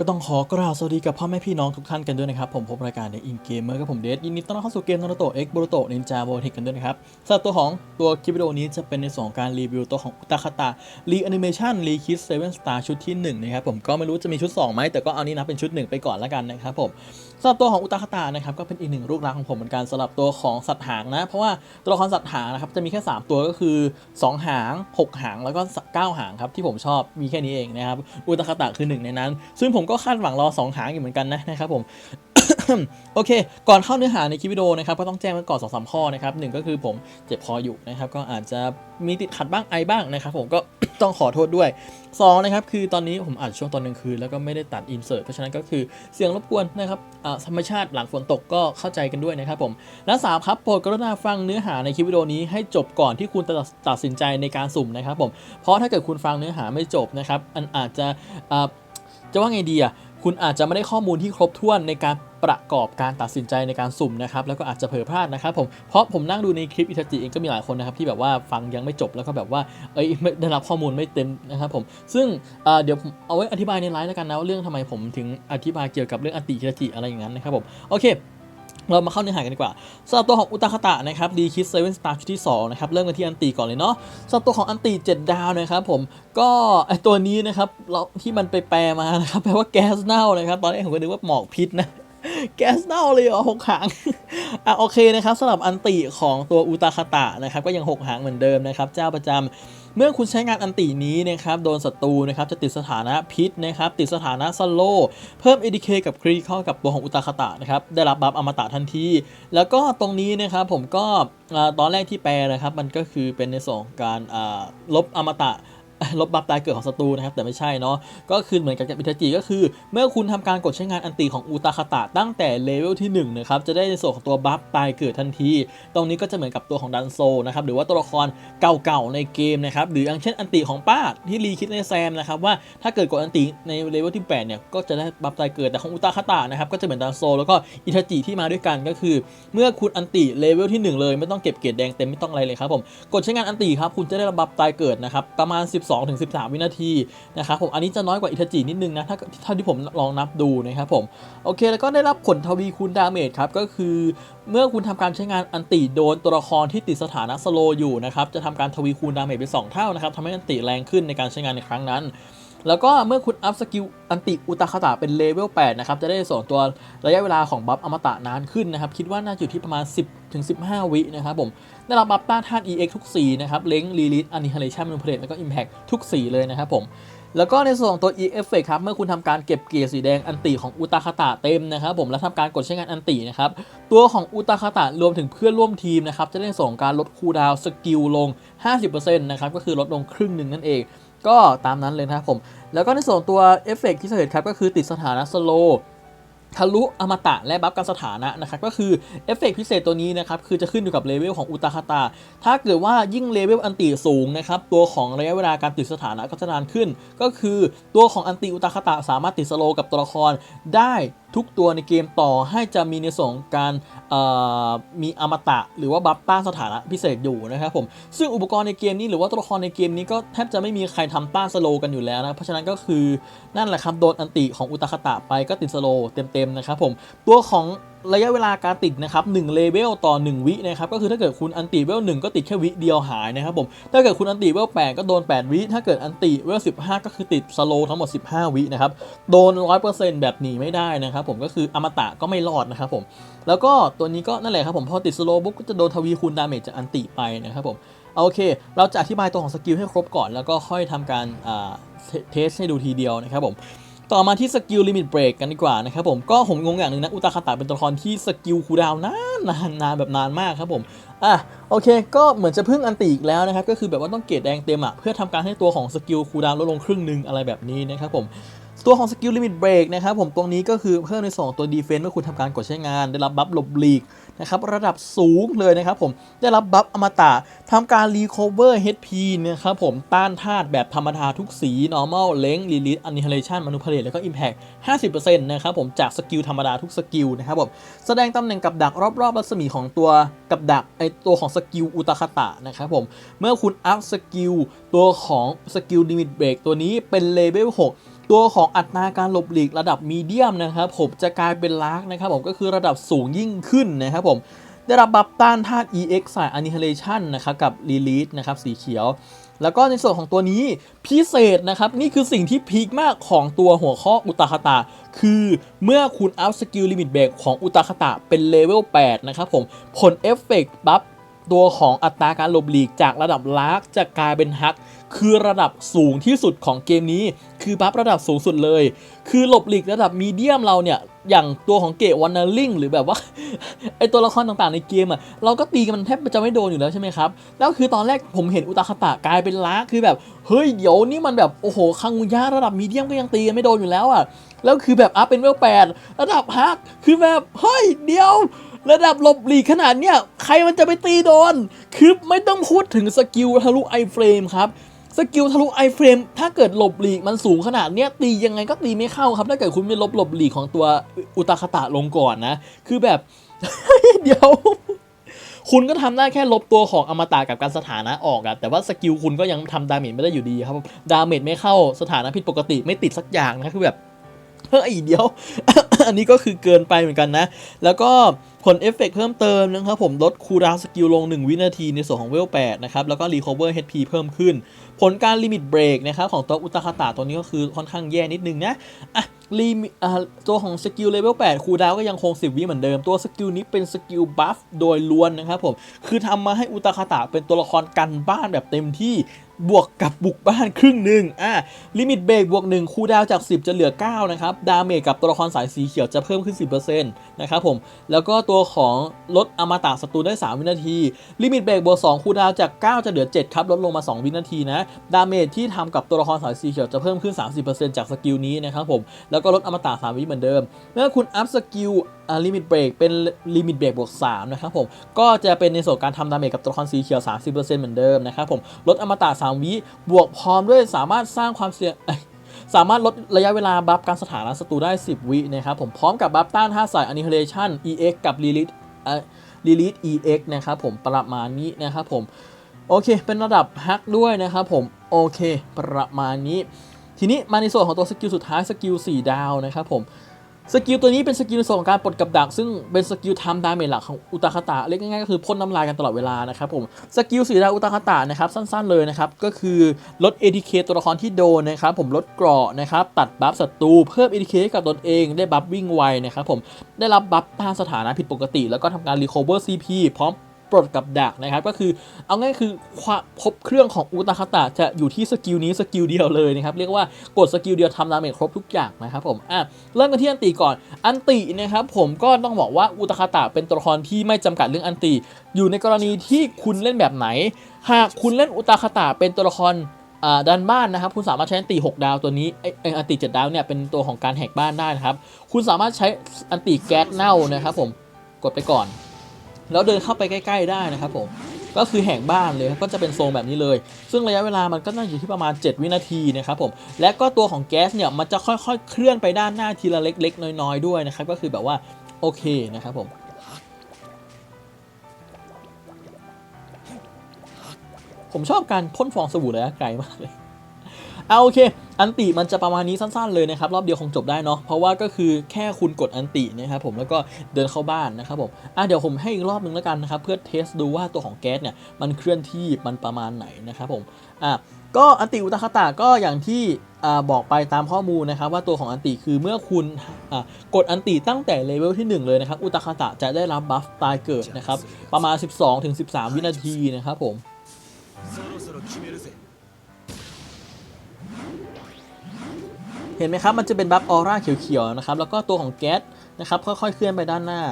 ก็ต้องขอกราบสวัสดีกับพ่อแม่พี่น้องทุกท่านกันด้วยนะครับ ผมพบรายการในอินเกมเมอร์กับผมเดชยินดีต้อนรับเข้าสู่เกมนารุโตะเอ็กโบโรโตะนินจาโบเทคกันด้วยนะครับสำหรับตัวของตัวคลิปวิดีโอนี้จะเป็นในส่วนของการรีวิวตัวของอุตาคาตารีแอนิเมชันรีคิสเซเว่นสตาร์ชุดที่1นะครับผมก็ไม่รู้จะมีชุด2ไหมแต่ก็เอานี้นะเป็นชุด 1 ไปก่อนแล้วกันนะครับผม สำหรับตัวของอุตาคตานะครับก็เป็นอีกหนึ่งลูกรักของผมเหมือนกันสำหรับตัวของสัตว์หางนะ เพราะว่าตัวละครสัตว์หางนะครับจะมีแค่ 3 ตัวก็คือ 2 หาง 6 หางแล้วก็ 9 หางครับที่ผมชอบมีแค่นี้เองนะครับอุตาคตาคือหนึ่งในนั้น ซึ่งผมก็คาดหวังรอ 2 หางอยู่เหมือนกันนะนะครับผม โอเค ก่อนเข้าเนื้อหาในคลิปวิดีโอนะครับก็ต้องแจ้งไว้ก่อนสองสามข้อนะครับหนึ่งก็คือผมเจ็บคออยู่นะครับก็อาจจะมีติดขัดบ้างไอบ้างนะครับผมก็ต้องขอโทษด้วยสองนะครับคือตอนนี้ผมอัดช่วงตอนกลางคืนแล้วก็ไม่ได้ตัดอินเสิร์ตเพราะฉะนั้นก็คือเสียงรบกวนนะครับธรรมชาติหลังฝนตกก็เข้าใจกันด้วยนะครับผมและสามครับโปรดกรุณาฟังเนื้อหาในคลิปวิดีโอนี้ให้จบก่อนที่คุณจะตัดสินใจในการสุ่มนะครับผมเพราะถ้าเกิดคุณฟังเนื้อหาไม่จบนะครับอันอาจจะจะว่าไงดีอะ คุณอาจจะไม่ได้ข้อมูลที่ครบถ้วนในการประกอบการตัดสินใจในการสุ่มนะครับแล้วก็อาจจะเผลอพลาดนะครับผมเพราะผมนั่งดูในคลิปอิทาจิเองก็มีหลายคนนะครับที่แบบว่าฟังยังไม่จบแล้วก็แบบว่าเอ้ยได้รับข้อมูลไม่เต็มนะครับผมซึ่งเเดี๋ยวผมเอาไว้อธิบายในไลฟ์แล้วกันนะว่าเรื่องทำไมผมถึงอธิบายเกี่ยวกับเรื่องอติอิทาจิอะไรอย่างนั้นนะครับผมโอเค เรามาเข้าเนื้อหากันดีกว่าสำหรับตัวของอุตาคาตะนะครับดีคิดเซเว่นสตาร์ชุดที่2นะครับเริ่มกันที่อันตีก่อนเลยเนาะสำหรับตัวของอันตี7ดาวนะครับผมก็ไอตัวนี้นะครับเราที่มันไปแปลมานะครับแปลว่าแก๊สเน่านะครับตอนแรกผมก็นึกว่าหมอกพิษนะ แก๊สเน่าเลยเหรอหกหาง อะโอเคนะครับสำหรับอันติของตัวอุตาคาตะนะครับก็ยังหกหางเหมือนเดิมนะครับเจ้าประจำเมื่อคุณใช้งานอันตินี้นะครับโดนศัตรูนะครับจะติดสถานะพิษนะครับติดสถานะสโลเพิ่ม ADK กับครีเข้ากับตัวของอุตาคาตะนะครับได้รับบัฟอมตะทันที แล้วก็ตรงนี้นะครับผมก็ตอนแรกที่แปลนะครับมันก็คือเป็นในส่วนของการลบอมตะ ลบบัฟตายเกิดของศัตรูนะครับแต่ไม่ใช่เนาะก็คือเหมือนกับอิทาจิก็คือ เมื่อคุณทำการกดใช้งานอันติของอุตาคาตะตั้งแต่เลเวลที่1นะครับจะได้ในส่วนของตัวบัฟตายเกิดทันที ตรงนี้ก็จะเหมือนกับตัวของดันโซนะครับหรือว่าตัวละครเก่าๆในเกมนะครับหรืออย่างเช่นอันติของป้าที่รีคิดในแซมนะครับว่าถ้าเกิดกดอันติในเลเวลที่8เนี่ยก็จะได้บัฟตายเกิดแต่ของอุตาคาตะนะครับก็จะเหมือนดันโซแล้วก็อิทาจิที่มาด้วยกันก็คือ เมื่อคุณอันติเลเวลที่ 1 เลย ไม่ต้องเก็บเกรดแดงเต็มไม่ต้องอะไรเลยครับผมกดใช้งานอันติครับคุณจะได้รับบัฟตายเกิดนะครับประมาณ12-13 วินาทีนะครับผมอันนี้จะน้อยกว่าอิทาจินิดนึงนะถ้าเท่าที่ผมลองนับดูนะครับผมโอเคแล้วก็ได้รับผลทวีคูณดาเมจครับก็คือเมื่อคุณทำการใช้งานอันติโดนตัวละครที่ติดสถานะสโลอยู่นะครับจะทำการทวีคูณดาเมจเป็น2เท่านะครับทำให้อันติแรงขึ้นในการใช้งานในครั้งนั้น แล้วก็เมื่อคุณอัพสกิลอันติอุตาคาตะเป็นเลเวล8นะครับจะได้ส่งตัวระยะเวลาของบัฟอมตะนานขึ้นนะครับคิดว่าน่าจะอยู่ที่ประมาณ 10ถึง15 วินะครับผม ได้รับบัฟต้านธาตุ EX ทุกสีนะครับเล้งลีลิทอันนิเฮเลชันมินเพลตแล้วก็ Impact ทุกสีเลยนะครับผมแล้วก็ในส่วนของตัว e f f e c t ครับ เมื่อคุณทำการเก็บเกียร์สีแดงอันติของอุตาคาตะเต็มนะครับผม แล้วทำการกดใช้งานอันตินะครับ ตัวของอุตาคาตะรวมถึงเพื่อนร่วมทีมนะครับ จะได้ส่งการลดคูลดาวสกิลลง 50%นะครับ ก็คือลดลงครึ่งหนึ่งนั่นเอง ก็ตามนั้นเลยนะครับผม แล้วก็ในส่วนตัวเอฟเฟกที่เห็นครับ ก็คือติดสถานะสโล ทะลุอมตะและบัฟการสถานะนะครับก็คือเอฟเฟกต์พิเศษตัวนี้นะครับคือจะขึ้นอยู่กับเลเวลของอุตาคาตา ถ้าเกิดว่ายิ่งเลเวลอันติสูงนะครับตัวของระยะเวลาการติดสถานะก็จะนานขึ้น ก็คือตัวของอันติอุตาคาตาสามารถติดสโลกับตัวละครได้ทุกตัวในเกมต่อให้จะมีในส่วนของการมีอมตะหรือว่าบัฟต้านสถานะพิเศษอยู่นะครับผมซึ่งอุปกรณ์ในเกมนี้หรือว่าตัวละครในเกมนี้ก็แทบจะไม่มีใครทำต้านสโลกันอยู่แล้วนะเพราะฉะนั้นก็คือนั่นแหละครับโดนอันติของอุตคตะไปก็ติดสโลเต็มๆนะครับผมตัวของระยะเวลาการติดนะครับ1เลเวลต่อ 1 วินะครับก็คือถ้าเกิดคุณอันติเวล1ก็ติดแค่วิเดียวหายนะครับผมถ้าเกิดคุณอันติเวล8ก็โดน 8 วิถ้าเกิดอันติเวล15 ก็คือติดสโลทั้งหมด 15 วินะครับโดน 100%แบบหนีไม่ได้นะครับผมก็คืออมตะก็ไม่รอดนะครับผมแล้วก็ตัวนี้ก็นั่นแหละครับผมพอติดสโลบุ๊กก็จะโดนทวีคูณดาเมจจากอันติไปนะครับผมโอเค เราจะอธิบายตัวของสกิลให้ครบก่อนแล้วก็ค่อยทำการอ่าเทสให้ดูทีเดียวนะครับผม ต่อมาที่สกิลลิมิตเบรกกันดีกว่านะครับผมก็ผมงงอย่างหนึ่งนะอุตาคาตะเป็นตัวละครที่สกิลคูดาวนานนานนานแบบนานมากครับผมอะโอเค ก็เหมือนจะพึ่งอันติอีกแล้วนะครับก็คือแบบว่าต้องเกรดแดงเต็มอะเพื่อทำการให้ตัวของสกิลคูดาวลดลงครึ่งหนึ่งอะไรแบบนี้นะครับผม ตัวของสกิลลิมิตเบรกนะครับผมตรงนี้ก็คือเพิ่มในส่วนของตัวดีเฟนต์เมื่อคุณทำการกดใช้งาน ได้รับบัฟหลบหลีกนะครับระดับสูงเลยนะครับผมได้รับบัฟอมตะทำการรีคอเวอร์ HP นะครับผมต้านธาตุแบบธรรมดาทุกสี normal เล้ง release annihilation manipulate แล้วก็ impact 50%นะครับผมจากสกิลธรรมดาทุกสกิลนะครับผมแสดงตำแหน่งกับดักรอบๆรัศมีของตัวกับดักไอตัวของสกิลอุตคตะนะครับผมเมื่อคุณอัพสกิลตัวของสกิลลิมิตเบรกตัวนี้เป็นเลเวล6 ตัวของอัตราการหลบหลีกระดับมีเดียมนะครับผมจะกลายเป็นลากนะครับผมก็คือระดับสูงยิ่งขึ้นนะครับผมได้รับบัฟต้านธาตุ EX สาย Annihilation นะครับกับ Release นะครับสีเขียว แล้วก็ในส่วนของตัวนี้พิเศษนะครับ นี่คือสิ่งที่พีคมากของตัวหัวข้ออุตาคตะ คือเมื่อคุณอัพสกิลลิมิตเบรกของอุตาคตะเป็นเลเวล 8 นะครับผม ผลเอฟเฟกต์บัฟ ตัวของอัตราการหลบหลีกจากระดับลากจะกลายเป็นฮัก คือระดับสูงที่สุดของเกมนี้ คือบัฟระดับสูงสุดเลย คือหลบหลีกระดับมีเดียมเราเนี่ย อย่างตัวของเกตวันนาลิงหรือแบบว่าไอตัวละครต่างๆในเกมอะเราก็ตีกันมันแทบจะไม่โดนอยู่แล้วใช่ไหมครับ แล้วคือตอนแรกผมเห็นอุตาคตะกลายเป็นล้าคือแบบเฮ้ยเดี๋ยวนี่มันแบบโอ้โหคังุยะระดับมีเดียมก็ยังตีกันไม่โดนอยู่แล้วอะแล้วคือแบบอัพเป็นเวลแปดระดับฮักคือแบบเฮ้ยเดี๋ยว ระดับหลบหลีกขนาดเนี้ยใครมันจะไปตีโดน คือไม่ต้องพูดถึงสกิลทะลุไอเฟรมครับสกิลทะลุไอเฟรมถ้าเกิดหลบหลีกมันสูงขนาดเนี้ยตียังไงก็ตีไม่เข้าครับ ถ้าเกิดคุณไม่ลบหลบหลีกของตัวอุตาคตะลงก่อนนะ คือแบบ เดี๋ยว คุณก็ทำได้แค่ลบตัวของอมตะกับการสถานะออกอะแต่ว่าสกิลคุณก็ยังทำดาเมจไม่ได้อยู่ดีครับดาเมจไม่เข้าสถานะผิดปกติไม่ติดสักอย่างนะคือแบบ เฮ้ยเดี๋ยว อันนี้ก็คือเกินไปเหมือนกันนะ แล้วก็ผลเอฟเฟกต์เพิ่มเติมนะครับผมลดคูลดาวสกิลลง 1 วินาทีในส่วนของเวล 8 นะครับ แล้วก็รีคอเวอร์ HP เพิ่มขึ้น ผลการลิมิตเบรกนะครับของตัวอุตคาตะตัวนี้ก็คือค่อนข้างแย่นิดนึงนะอะลิมิอ่าตัวของสกิลเลเวล 8 คูลดาวก็ยังคง 10 วิเหมือนเดิม ตัวสกิลนี้เป็นสกิลบัฟโดยล้วนนะครับผม คือทำมาให้อุตคาตะเป็นตัวละครกันบ้านแบบเต็มที่ บวกกับบุกบ้านครึ่งหนึ่งอะลิมิตเบรกบวก1คูดาวจาก 10 จะเหลือ 9 นะครับ ดาเมจกับตัวละครสายสีเขียวจะเพิ่มขึ้น 10%นะครับผม แล้วก็ตัวของลดอมตะศัตรูได้ 3 วินาที ลิมิตเบรกบวก2คูดาวจาก 9 จะเหลือ 7 ครับ ลดลงมา 2 วินาทีนะ ดาเมจที่ทำกับตัวละครสายสีเขียวจะเพิ่มขึ้น 30%จากสกิลนี้นะครับผม แล้วก็ลดอมตะ3วิเหมือนเดิม เมื่อคุณอัพสกิล ลิมิตเบรกเป็นลิมิตเบรกบวก 3 นะครับผม ก็จะเป็นในส่วนการทำดาเมจกับตัวละครสีเขียว 30%เหมือนเดิมนะครับผม ลดอมตะ 3 วิบวกพร้อมด้วยสามารถสร้างความเสี่ยงสามารถลดระยะเวลาบัฟการสถานะศัตรูได้ 10 วินะครับผม พร้อมกับบัฟต้านท่าสาย Annihilation EX กับ Lilith อ่า Lilith EX นะครับผมประมาณนี้นะครับผม โอเค เป็นระดับฮักด้วยนะครับผม โอเค ประมาณนี้ ทีนี้มาในส่วนของตัวสกิลสุดท้ายสกิล4ดาวนะครับผม สกิลตัวนี้เป็นสกิลในส่วนของการปลดกับดัก ซึ่งเป็นสกิลทำดาเมจหลักของอุตาคตะเรียกง่ายๆก็คือพ่นน้ำลายกันตลอดเวลานะครับผมสกิลสีดาอุตาคตะนะครับสั้นๆเลยนะครับก็คือลด ADK ตัวละครที่โดนนะครับผมลดเกราะนะครับตัดบัฟศัตรูเพิ่ม ADK ให้กับตนเอง ได้บัฟวิ่งไวนะครับผมได้รับบัฟต้านสถานะผิดปกติ แล้วก็ทำการ recover CP พร้อม ปลดกับดักนะครับก็คือเอาง่ายคือความครบเครื่องของอุตาคตะจะอยู่ที่สกิลนี้สกิลเดียวเลยนะครับเรียกว่ากดสกิลเดียวทำดาเมจครบทุกอย่างนะครับผมอะเริ่มกันที่อันติก่อนอันตินะครับผมก็ต้องบอกว่าอุตคาตะเป็นตัวละครที่ไม่จำกัดเรื่องอันติ อยู่ในกรณีที่คุณเล่นแบบไหน หากคุณเล่นอุตคาตะเป็นตัวละครอ่าดันบ้านนะครับ คุณสามารถใช้อันติ 6 ดาวตัวนี้ไอ้ไอ้อันติ 7 ดาวเนี่ยเป็นตัวของการแหกบ้านได้นะครับ คุณสามารถใช้อันติแก๊สเน่านะครับผมกดไปก่อน แล้วเดินเข้าไปใกล้ ๆ ได้นะครับผมก็คือแหกบ้านเลยก็จะเป็นโซนแบบนี้เลย ซึ่งระยะเวลามันก็น่าอยู่ที่ประมาณ 7 วินาทีนะครับผมและก็ตัวของแก๊สเนี่ยมันจะค่อยๆ เคลื่อนไปด้านหน้าทีละเล็ก ๆ น้อย ๆ ด้วยนะครับก็คือแบบว่าโอเคนะครับผมผมชอบการพ่นฟองสบู่ระยะไกลมากเลย เอาโอเค อันติมันจะประมาณนี้สั้นๆเลยนะครับรอบเดียวคงจบได้เนาะเพราะว่าก็คือแค่คุณกดอันตินะครับผมแล้วก็เดินเข้าบ้านนะครับผมอะเดี๋ยวผมให้อีกรอบนึงแล้วกันนะครับเพื่อเทสดูว่าตัวของแก๊สเนี่ยมันเคลื่อนที่มันประมาณไหนนะครับผมอะก็อันติอุตคาตะก็อย่างที่อ่าบอกไปตามข้อมูลนะครับว่าตัวของอันติคือเมื่อคุณอ่ากดอันติตั้งแต่เลเวลที่ 1 เลยนะครับอุตคาตะจะได้รับบัฟตายเกิดนะครับประมาณ 12-13 วินาทีนะครับผม เห็นไหมครับมันจะเป็นบัฟออร่าเขียวๆนะครับแล้วก็ตัวของแก๊สนะครับค่อยๆเคลื่อนไปด้านหน้า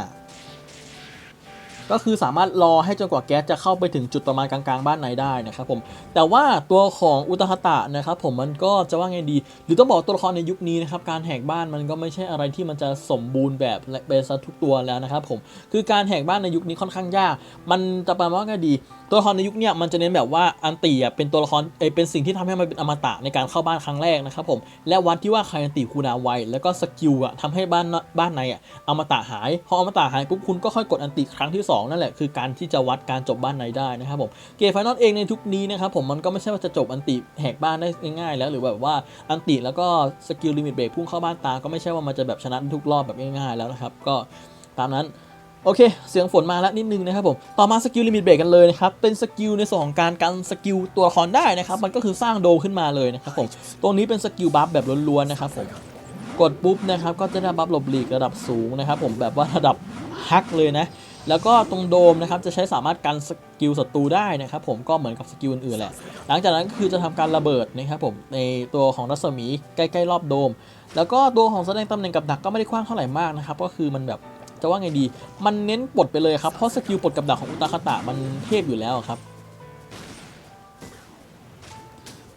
ก็คือสามารถรอให้จนกว่าแก๊สจะเข้าไปถึงจุดประมาณกลางๆบ้านในได้นะครับผมแต่ว่าตัวของอุตหตะนะครับผมมันก็จะว่าไงดี หรือต้องบอกตัวละครในยุคนี้นะครับการแหกบ้านมันก็ไม่ใช่อะไรที่มันจะสมบูรณ์แบบและเป็นซะทุกตัวแล้วนะครับผมคือการแหกบ้านในยุคนี้ค่อนข้างยาก มันจะประมาณว่าไงดี ตัวละครในยุคนี้มันจะเน้นแบบว่าอันตีอะเป็นตัวละครเอเป็นสิ่งที่ทำให้มันเป็นอมตะในการเข้าบ้านครั้งแรกนะครับผมและวัดที่ว่าใครอันตีคูลดาไวแล้วก็สกิลอะทำให้บ้านบ้านในอะอมตะหายพออมตะหายปุ๊บคุณก็ค่อยกดอันตีครั้งที่2นั่นแหละคือการที่จะวัดการจบบ้านไหนได้นะครับผมเกมไฟนอลเองในทุกนี้นะครับผมมันก็ไม่ใช่ว่าจะจบอันติแหกบ้านได้ง่ายๆแล้วหรือแบบว่าอันติแล้วก็สกิลลิมิตเบรกพุ่งเข้าบ้านตาก็ไม่ใช่ว่ามันจะแบบชนะทุกรอบแบบง่ายๆแล้วนะครับก็ตามนั้นโอเค เสียงฝนมาแล้วนิดนึงนะครับผม ต่อมาสกิลลิมิตเบรกกันเลยนะครับ เป็นสกิลในส่วนของการกันสกิลตัวละครได้นะครับ มันก็คือสร้างโดขึ้นมาเลยนะครับผม ตัวนี้เป็นสกิลบัฟแบบล้วนๆนะครับผม กดปุ๊บนะครับก็จะได้บัฟหลบหลีกระดับสูงนะครับผมแบบว่าระดับฮักเลยนะ แล้วก็ตรงโดมนะครับจะใช้สามารถกันสกิลศัตรูได้นะครับผมก็เหมือนกับสกิลอื่นๆแหละ หลังจากนั้นก็คือจะทำการระเบิดนะครับผมในตัวของรัศมีใกล้ๆรอบโดม แล้วก็ตัวของแสดงตำแหน่งกับดักก็ไม่ได้กว้างเท่าไหร่มากนะครับก็คือมันแบบจะว่าไงดี มันเน้นปลดไปเลยครับเพราะสกิลปลดกับดักของอุตาคาตะมันเทพอยู่แล้วครับ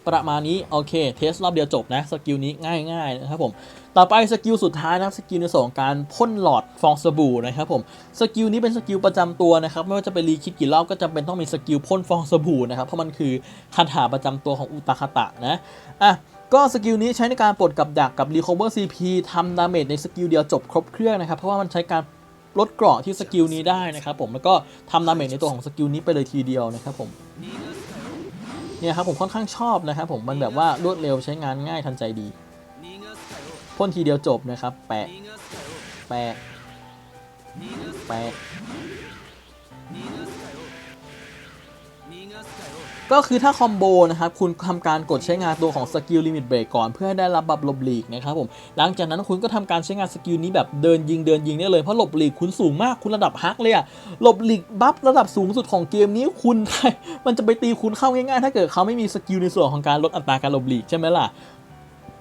ประมาณนี้โอเคเทสรอบเดียวจบนะสกิลนี้ง่ายๆนะครับผมต่อไปสกิลสุดท้ายนะครับสกิลในส่วนของการพ่นหลอดฟองสบู่นะครับผมสกิลนี้เป็นสกิลประจำตัวนะครับไม่ว่าจะไปรีคิดกี่รอบก็จำเป็นต้องมีสกิลพ่นฟองสบู่นะครับเพราะมันคือคาถาประจำตัวของอุตคตะนะอะก็สกิลนี้ใช้ในการปลดกับดักกับ Recover CP ทำดาเมจในสกิลเดียวจบครบเครื่องนะครับเพราะว่ามันใช้การลดเกราะที่สกิลนี้ได้นะครับผมแล้วก็ทำดาเมจในตัวของสกิลนี้ไปเลยทีเดียวนะครับผม เนี่ยครับผมค่อนข้างชอบนะครับผมมันแบบว่ารวดเร็วใช้งานง่ายทันใจดีพ่นทีเดียวจบนะครับ แปะ แปะ แปะ ก็คือถ้าคอมโบนะครับคุณทำการกดใช้งานตัวของสกิลลิมิตเบรกก่อนเพื่อให้ได้รับบัฟหลบหลีกนะครับผมหลังจากนั้นคุณก็ทำการใช้งานสกิลนี้แบบเดินยิงเดินยิงได้เลยเพราะหลบหลีกคุณสูงมากคุณระดับฮักเลยอะหลบหลีกบัฟระดับสูงสุดของเกมนี้คุณมันจะไปตีคุณเข้าง่ายๆ ถ้าเกิดเขาไม่มีสกิลในส่วนของการลดอัตราการหลบหลีกใช่ไหมล่ะ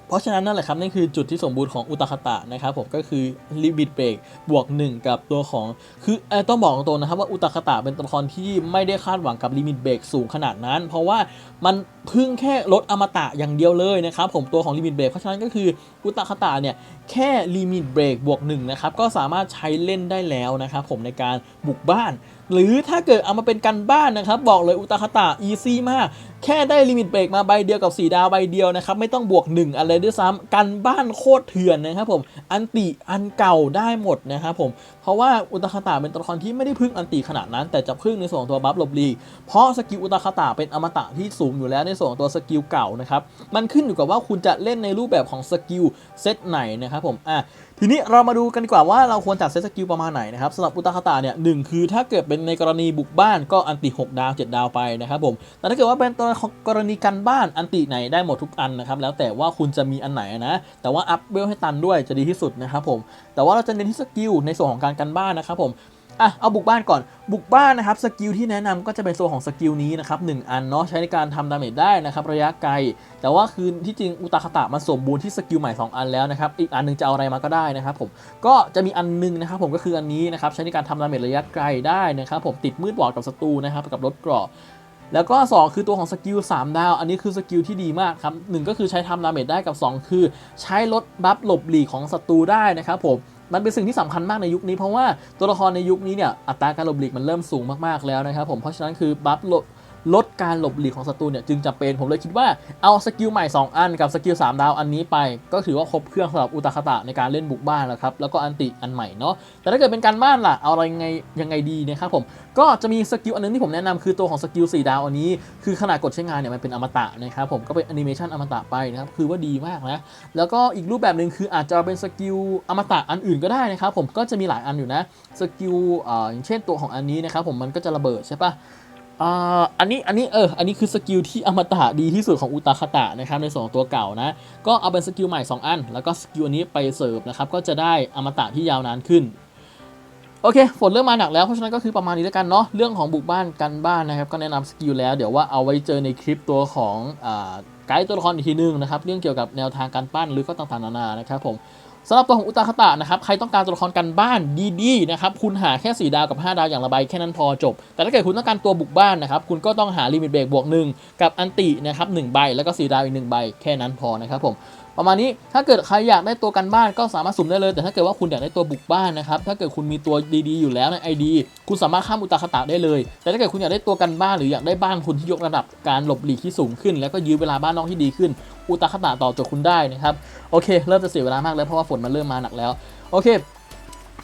เพราะฉะนั้นนั่นแหละครับนี่คือจุดที่สมบูรณ์ของอุตคาตะนะครับผมก็คือลิมิตเบรกบวก 1 กับตัวของ คืออต้องบอกตรงนะครับว่าอุตคาตะเป็นตัวละครที่ไม่ได้คาดหวังกับลิมิตเบรกสูงขนาดนั้น เพราะว่ามันพึ่งแค่ลดอมตะอย่างเดียวเลยนะครับผมตัวของลิมิตเบรกเพราะฉะนั้นก็คืออุตคาตะเนี่ยแค่ลิมิตเบรกบวก1นะครับก็สามารถใช้เล่นได้แล้วนะครับผมในการบุกบ้าน หรือถ้าเกิดเอามาเป็นกันบ้านนะครับ บอกเลยอุตคาตะอีซี่มาก แค่ได้ลิมิตเบรกมาใบเดียวกับ 4 ดาวใบเดียวนะครับไม่ต้องบวก 1 อะไรด้วยซ้ำกันบ้านโคตรเถื่อนนะครับผมอันติอันเก่าได้หมดนะครับผม ราะว่าอุตคาตาเป็นตัวละครที่ไม่ได้พึ่งอันติขนาดนั้น แต่จะพึ่งในส่วนของตัวบัฟหลบลีเพราะสกิลอุตคาตาเป็นอมตะที่สูงอยู่แล้วในส่วนของตัวสกิลเก่านะครับมันขึ้นอยู่กับว่าคุณจะเล่นในรูปแบบของสกิลเซตไหนนะครับผมอะ ทีนี้เรามาดูกันดีกว่าว่าเราควรจัดเซตสกิลประมาณไหนนะครับสำหรับอุตาคาตาเนี่ยหนึ่งคือถ้าเกิดเป็นในกรณีบุกบ้านก็อันติ 6 ดาว 7 ดาวไปนะครับผมแต่ถ้าเกิดว่าเป็นตัวกรณีกันบ้านอันติไหนได้หมดทุกอันนะครับแล้วแต่ว่าคุณจะมีอันไหนนะแต่ว่าอัพเวลให้ตันด้วยจะดีที่สุดนะครับผมแต่ว่าเราจะเน้นที่สกิลในส่วนของการกันบ้านนะครับผม อะเอาบุกบ้านก่อนบุกบ้านนะครับสกิลที่แนะนำก็จะเป็นตัวของสกิลนี้นะครับหนึ่งอันเนาะใช้ในการทำดาเมจได้นะครับระยะไกล แต่ว่าคือที่จริงอุตาคาตะมันสมบูรณ์ที่สกิลใหม่ 2 อันแล้วนะครับอีกอันหนึงจะเอาอะไรมาก็ได้นะครับผมก็จะมีอันหนึงนะครับผมก็คืออันนี้นะครับใช้ในการทำดาเมจระยะไกลได้นะครับผมติดมืดบอดกับศัตรูนะครับกับรถเกราะแล้วก็ 2 คือตัวของสกิล3ดาว อันนี้คือสกิลที่ดีมากครับหนึ่งก็คือใช้ทำดาเมจได้กับ 2 คือ ใช้ลดบัฟหลบหลีกของศัตรูได้นะครับผม มันเป็นสิ่งที่สำคัญมากในยุคนี้เพราะว่าตัวละครในยุคนี้เนี่ยอัตราการหลบหลีกมันเริ่มสูงมากๆแล้วนะครับผมเพราะฉะนั้นคือบัฟห ลดการหลบหลีกของศัตรูเนี่ยจึงจำเป็นผมเลยคิดว่าเอาสกิลใหม่ 2 อันกับสกิล3ดาวอันนี้ไป ก็ถือว่าครบเครื่องสำหรับอุตคตะในการเล่นบุกบ้านแล้วครับแล้วก็อันติอันใหม่เนาะแต่ถ้าเกิดเป็นการบ้านล่ะเอาอะไรยังไงยังไงดีนะครับผมก็จะมีสกิลอันนึงที่ผมแนะนำคือตัวของสกิล4ดาวอันนี้คือขนาดกดใช้งานเนี่ยมันเป็นอมตะนะครับผมก็เป็นแอนิเมชันอมตะไปนะครับคือว่าดีมากนะแล้วก็อีกรูปแบบหนึ่งคืออาจจะเป็นสกิลอมตะอันอื่นก็ได้นะครับผมก็จะมีหลายอันอยู่นะสกิลออย่างเช่นตัวของอันนี้นะครับผมมันก็จะระเบิดใช่ปะ อ่าอันนี้อันนี้เอออันนี้คือสกิลที่อมตะดีที่สุดของอุตาคาตะนะครับในส่วนของตัวเก่านะก็เอาเป็นสกิลใหม่ 2 อัน แล้วก็สกิลอันนี้ไปเสิร์ฟนะครับก็จะได้อมตะที่ยาวนานขึ้นโอเคฝนเริ่มมาหนักแล้วเพราะฉะนั้นก็คือประมาณนี้แล้วกันเนาะเรื่องของบุกบ้านกันบ้านนะครับก็แนะนำสกิลแล้วเดี๋ยวว่าเอาไว้เจอในคลิปตัวของอ่าไกด์ตัวละครอีกทีนึงนะครับเรื่องเกี่ยวกับแนวทางการปั้นหรือก็ต่างๆนานานะครับผม สำหรับตัวของอุตาคตะนะครับใครต้องการตัวละครกันบ้านดีๆนะครับคุณหาแค่ 4 ดาวกับ 5 ดาวอย่างละใบแค่นั้นพอจบ แต่ถ้าเกิดคุณต้องการตัวบุกบ้านนะครับคุณก็ต้องหาลิมิตเบรกบวกหนึ่งกับอันตินะครับหนึ่งใบแล้วก็4ดาวอีกหนึ่งใบแค่นั้นพอนะครับผมประมาณนี้ถ้าเกิดใครอยากได้ตัวกันบ้านก็สามารถสุ่มได้เลย แต่ถ้าเกิดว่าคุณอยากได้ตัวบุกบ้านนะครับถ้าเกิดคุณมีตัวดีๆอยู่แล้วใน ID คุณสามารถข้ามอุตาคตะได้เลย แต่ถ้าเกิดคุณอยากได้ตัวกันบ้านหรืออยากได้บ้านคุณที่ยกระดับการหลบหลีกที่สูงขึ้น แล้วก็ยื้อเวลาบ้านนอกที่ดีขึ้น อุตาคตะต่อจดคุณได้นะครับโอเค เริ่มจะเสียเวลามากแล้วเพราะว่าฝนมันเริ่มมาหนักแล้วโอเค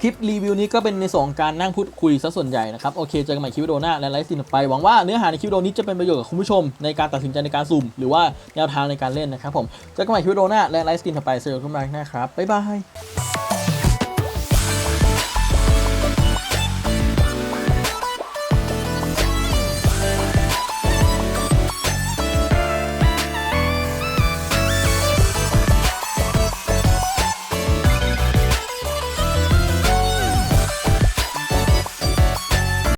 คลิปรีวิวนี้ก็เป็นในส่วนของการนั่งพูดคุยซะส่วนใหญ่นะครับ โอเคเจอกันใหม่คลิปวิดีโอหน้าและไลฟ์สตรีมต่อไปหวังว่าเนื้อหาในคลิปวิดีโอนี้จะเป็นประโยชน์กับคุณผู้ชมในการตัดสินใจในการสุ่มหรือว่าแนวทางในการเล่นนะครับผมเจอกันใหม่คลิปวิดีโอหน้าและไลฟ์สตรีมต่อไปสวัสดีทุกท่านนะครับบ๊ายบาย